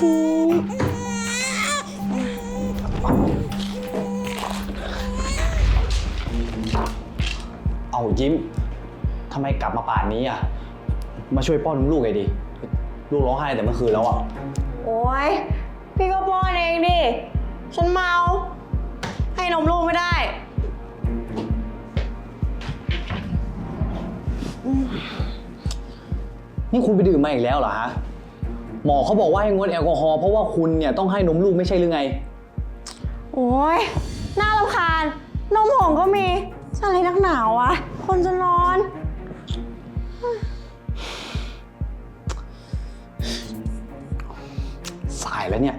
สิเอายิ้มทำไมกลับมาป่านนี้อะ มาช่วยป้อนนมลูกไงดิ ลูกร้องไห้แต่เมื่อคืนแล้วอะ โอ้ยพี่ก็ป้อนเองดิ ฉันเมา ให้นมลูกไม่ได้นี่คุณไปดื่มมาอีกแล้วเหรอฮะ หมอเขาบอกว่าให้งดแอลกอฮอล์เพราะว่าคุณเนี่ยต้องให้นมลูกไม่ใช่หรือไง โอ้ยน่ารำคาญ นมผงก็มีจะอะไรนักหนาวะ คนจะนอน สายแล้วเนี่ย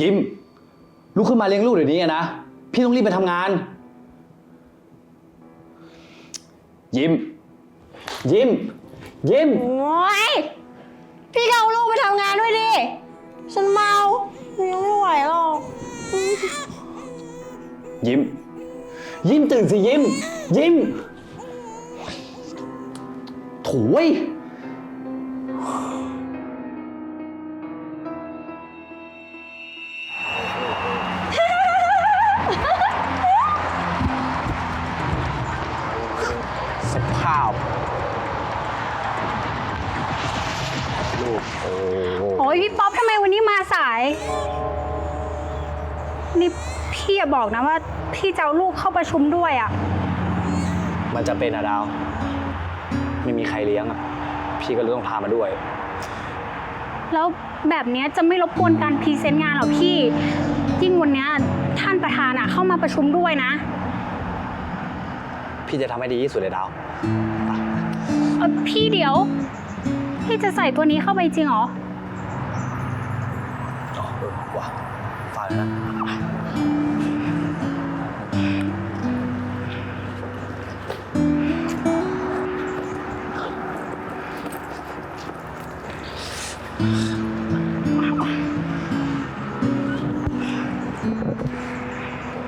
ยิ้ม ลุกขึ้นมาเลี้ยงลูกเดี๋ยวนี้อะนะ พี่ต้องรีบไปทำงาน ยิ้ม ยิ้ม ยิ้ม โอ้ยพี่ก็เอาลูกไปทำงานด้วยดิ ฉันเมายังไม่ไหวหรอก ยิ้ม ยิ้มตื่นสิยิ้ม ยิ้มโถุย นี่พี่อย่าบอกนะว่า พี่จะเอาลูกเข้าประชุมด้วยอะ่ะ มันจะเป็นอะดาว ไม่มีใครเลี้ยงอะพี่ก็เลยต้องพามาด้วย แล้วแบบเนี้ยจะไม่รบกวนการพรีเซนต์งานเหรอพี่ ยิ่งวันเนี้ยท่านประธานอะเข้ามาประชุมด้วยนะ พี่จะทำให้ดีที่สุดเลยดาว เออพี่เดี๋ยว พี่จะใส่ตัวนี้เข้าไปจริงเหรอ ออเออว่ะฝากเลยนะ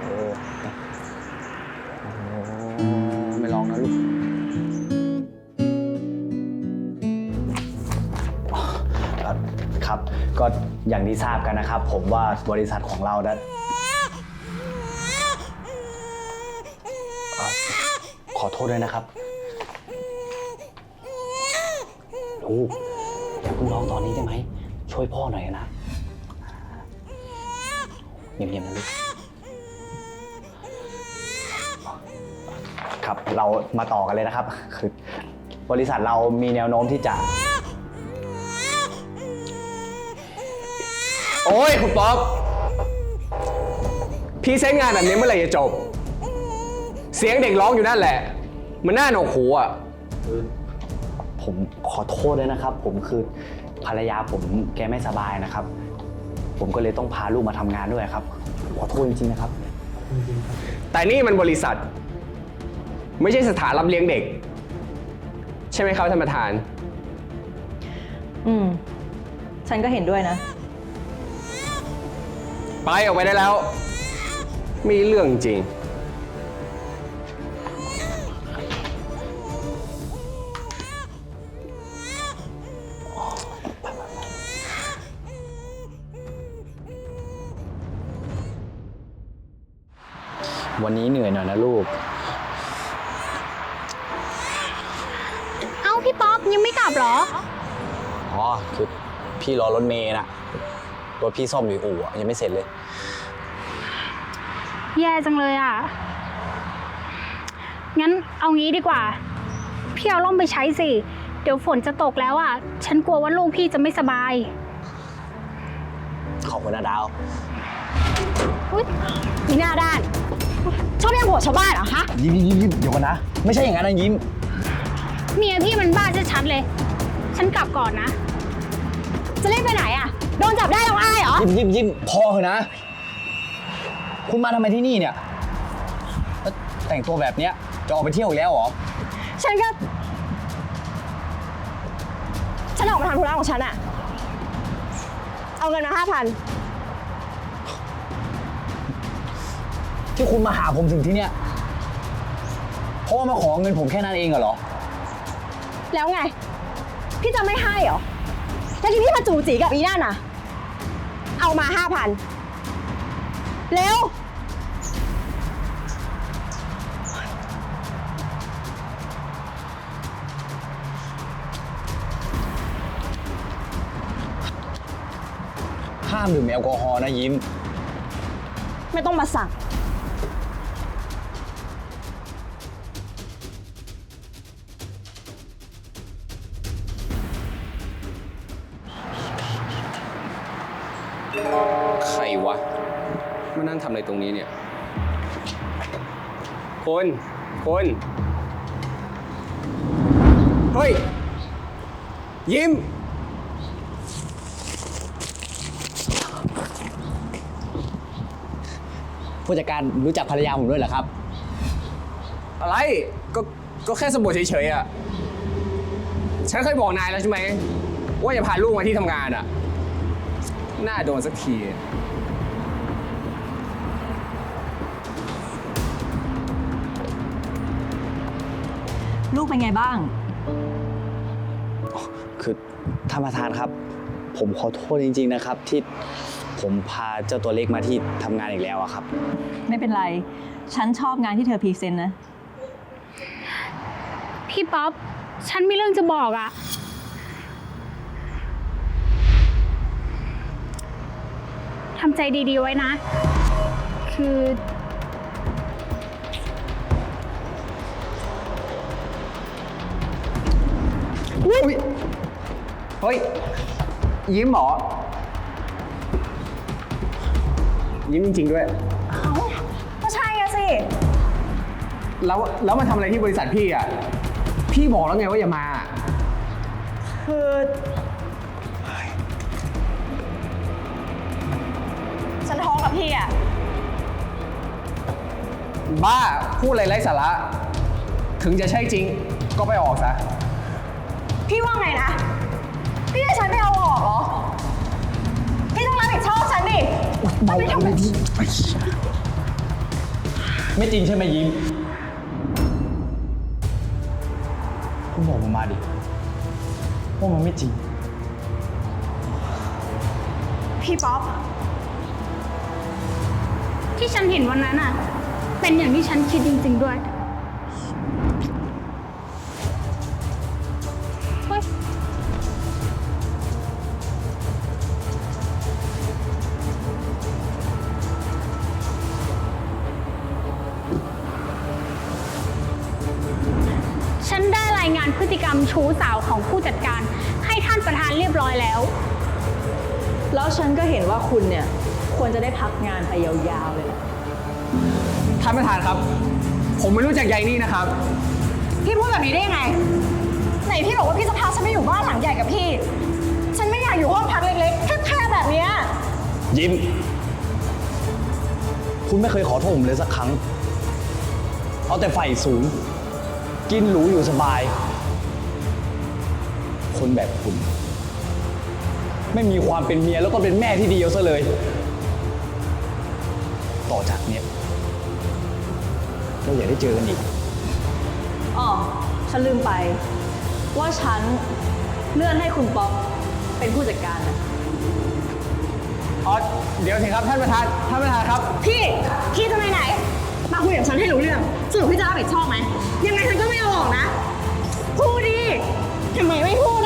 โอ้ไม่ลองนะลูกเอ่อ ครับ ก็อย่างที่ทราบกันนะครับ ผมว่าบริษัทของเรานั้อ่อขอโทษด้วยนะครับลูกอย่าเพิ่งร้องตอนนี้ได้ไหม ช่วยพ่อหน่อยนะเงียบๆนะลูก ครับ เรามาต่อกันเลยนะครับ คือบริษัทเรามีแนวโน้มที่จะ โอ้ยคุณป๊อปพรีเซนต์งานแบบนี้เมื่อไหร่จะจบ เสียงเด็กร้องอยู่นั่นแหละ มันน่าหนวกหูอะ ผมขอโทษด้วยนะครับ ผมคือภรรยาผมแกไม่สบายนะครับ ผมก็เลยต้องพาลูกมาทำงานด้วยครับ ขอโทษจริงๆนะครับ แต่นี่มันบริษัท ไม่ใช่สถานรับเลี้ยงเด็ก ใช่ไหมครับท่านประธาน อืม ฉันก็เห็นด้วยนะ ไปออกไปได้แล้ว มีเรื่องจริง วันนี้เหนื่อยหน่อยนะลูก เอ้าพี่ป๊อปยังไม่กลับเหรอ อ๋อ คือพี่รอรถเมย์นะ รถพี่ซ่อมอยู่อู่อะยังไม่เสร็จเลย แย่จังเลยอะ งั้นเอางี้ดีกว่า พี่เอาร่มไปใช้สิ เดี๋ยวฝนจะตกแล้วอะ ฉันกลัวว่าลูกพี่จะไม่สบาย ขอบคุณนะดาว อุ๊ยมีหน้าด้าน ชอบแย่งผัวชาวบ้านเหรอฮะ ยิ้มยิ้มยิ้มเดี๋ยวก่อนนะ ไม่ใช่อย่างนั้นนะยิ้ม เมียพี่มันบ้าชัดๆเลย ฉันกลับก่อนนะจะ มยิ้มยิ้มพอเถอะนะ คุณมาทำไมที่นี่เนี่ยแล้วแต่งตัวแบบเนี้ยจะออกไปเที่ยวอีกแล้วเหรอ ฉันก็ ฉันออกมาทำธุระของฉันอะเอาเงินมาห้าพันที่คุณมาหาผมถึงที่เนี่ยเพราะว่ามาขอเงินผมแค่นั้นเองเหรอ แล้วไงพพี่จะไม่ให้เหรอ แล้วที่พี่มาจูจีกับอีนั่นน่ะ เอามาห้าพันเร็ว ห้ามดื่มแอลกอฮอล์นะยิ้ม ไม่ต้องมาสั่ง นั่งทำอะไรตรงนี้เนี่ย คน คน เฮ้ย ยิ้ม ผู้จัดการรู้จักภรรยาผมด้วยเหรอครับ อะไร ก็ ก็แค่สมบูรณ์เฉยๆอะ ฉันเคยบอกนายแล้วใช่ไหม ว่าอย่าพาลูกมาที่ทำงานอะ น่าโดนสักที ลูกเป็นไงบ้าง คือท่านประธานครับ ผมขอโทษจริง ๆนะครับ ที่ผมพาเจ้าตัวเล็กมาที่ทำงานอีกแล้วอะครับ ไม่เป็นไร ฉันชอบงานที่เธอพรีเซนต์นะ พี่ป๊อป ฉันมีเรื่องจะบอกอะทำใจดีๆไว้นะ คือ เฮ้ย ยิ้มเหรอ ยิ้มจริงๆด้วยก็ใช่อะสิ แล้วแล้วมาทำอะไรที่บริษัทพี่อะ พี่บอกแล้วไงว่าอย่ามา คือฉันท้องกับพี่อะบ้าพูดอะไรไร้สาระ ถึงจะใช่จริง ก็ไปออกซะ พี่ว่าไงนะ พี่ให้ฉันไปเอาออกเหรอ พี่ต้องรับผิดชอบฉันดิถ้าไม่ทำแบบนี้ไม่จริงใช่ไหมยิ้ม คุณบอกผมมาดิว่ามันไม่จริง พี่ป๊อป ที่ฉันเห็นวันนั้นอะเป็นอย่างที่ฉันคิดจริง ฉันได้รายงานพฤติกรรมชู้สาวของผู้จัดการ ให้ท่านประธานเรียบร้อยแล้ว แล้วฉันก็เห็นว่าคุณเนี่ย ควรจะได้พักงานไปยาวๆเลยแหละท่านประธานครับ ผมไม่รู้จักยายนี่นะครับ พี่พูดแบบนี้ได้ยังไง ไหนพี่บอกว่าพี่จะพาฉันไปอยู่บ้านหลังใหญ่กับพี่ ฉันไม่อยากอยู่ห้องพักเล็กๆแคบๆแบบเนี้ยยิ้ม คุณไม่เคยขอโทษผมเลยสักครั้ง เอาแต่ไฟสูง กินหรูอยู่สบาย คนแบบคุณ ไม่มีความเป็นเมียแล้วก็เป็นแม่ที่ดีเอาซะเลย ต่อจากเนี้ยเราอย่าได้เจอกันอีก อ๋อ ฉันลืมไป ว่าฉันเลื่อนให้คุณป๊อปเป็นผู้จัดการนะอ๋อ เดี๋ยวสิครับท่านประธาน ท่านประธานครับ พี่ พี่จะไปไหน มาคุยกับฉันให้รู้เรื่องสรุปพี่จะรับผิดชอบไหมยังไงฉันก็ไม่เอาออกนะพูดดีทำไมไม่พูด